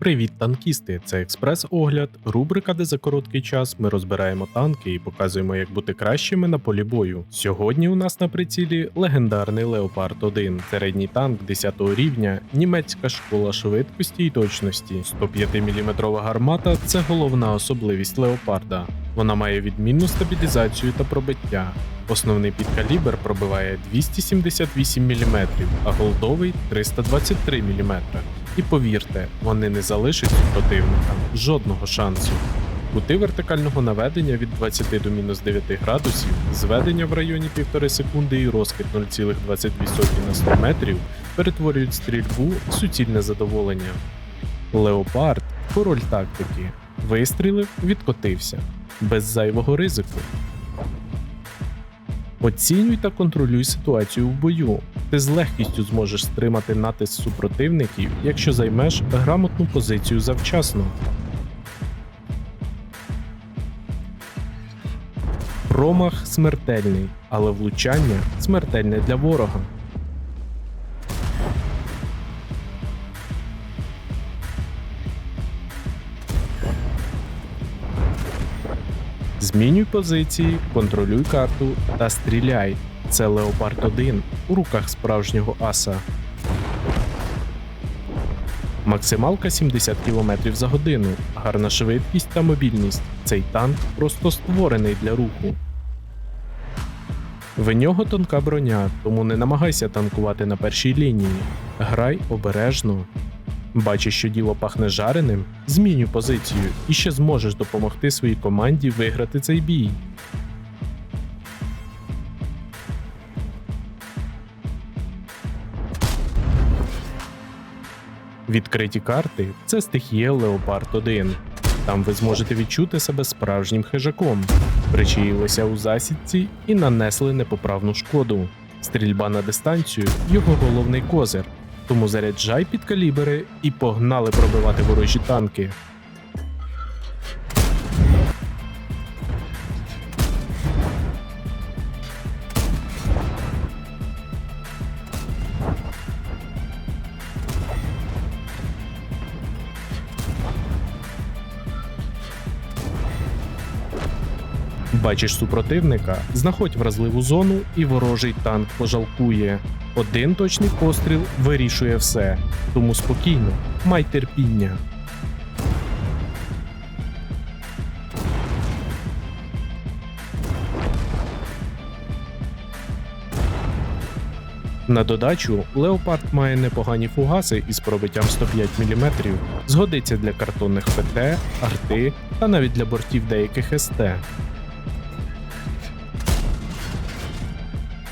Привіт, танкісти! Це експрес-огляд, рубрика, де за короткий час ми розбираємо танки і показуємо, як бути кращими на полі бою. Сьогодні у нас на прицілі легендарний Леопард 1, середній танк 10 рівня, німецька школа швидкості і точності. 105-мм гармата це головна особливість Леопарда. Вона має відмінну стабілізацію та пробиття. Основний підкалібр пробиває 278 мм, а голдовий 323 мм. І повірте, вони не залишать супротивника жодного шансу. Кути вертикального наведення від 20 до мінус 9 градусів, зведення в районі 1,5 секунди і розкид 0,22 на 100 метрів перетворюють стрільбу в суцільне задоволення. Леопард король тактики. Вистрілив, відкотився. Без зайвого ризику. Оцінюй та контролюй ситуацію в бою. Ти з легкістю зможеш стримати натиск супротивників, якщо займеш грамотну позицію завчасно. Промах смертельний, але влучання смертельне для ворога. Змінюй позиції, контролюй карту та стріляй. Це Леопард 1 у руках справжнього аса. Максималка 70 км за годину, гарна швидкість та мобільність. Цей танк просто створений для руху. В нього тонка броня, тому не намагайся танкувати на першій лінії. Грай обережно. Бачиш, що діло пахне жареним, змінюй позицію і ще зможеш допомогти своїй команді виграти цей бій. Відкриті карти це стихія Леопард 1. Там ви зможете відчути себе справжнім хижаком, причаїлися у засідці і нанесли непоправну шкоду. Стрільба на дистанцію його головний козир. Тому заряджай під калібри і погнали пробивати ворожі танки. Бачиш супротивника, знаходь вразливу зону і ворожий танк пожалкує. Один точний постріл вирішує все, тому спокійно, май терпіння. На додачу, Леопард має непогані фугаси із пробиттям 105 мм, згодиться для картонних ПТ, арти та навіть для бортів деяких СТ.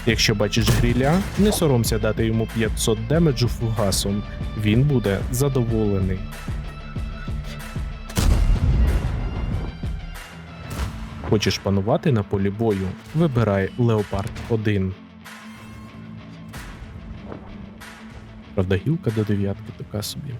Якщо бачиш гріля, не соромся дати йому 500 демеджу фугасом, він буде задоволений. Хочеш панувати на полі бою? Вибирай Леопард 1. Правда, гілка до дев'ятки така собі.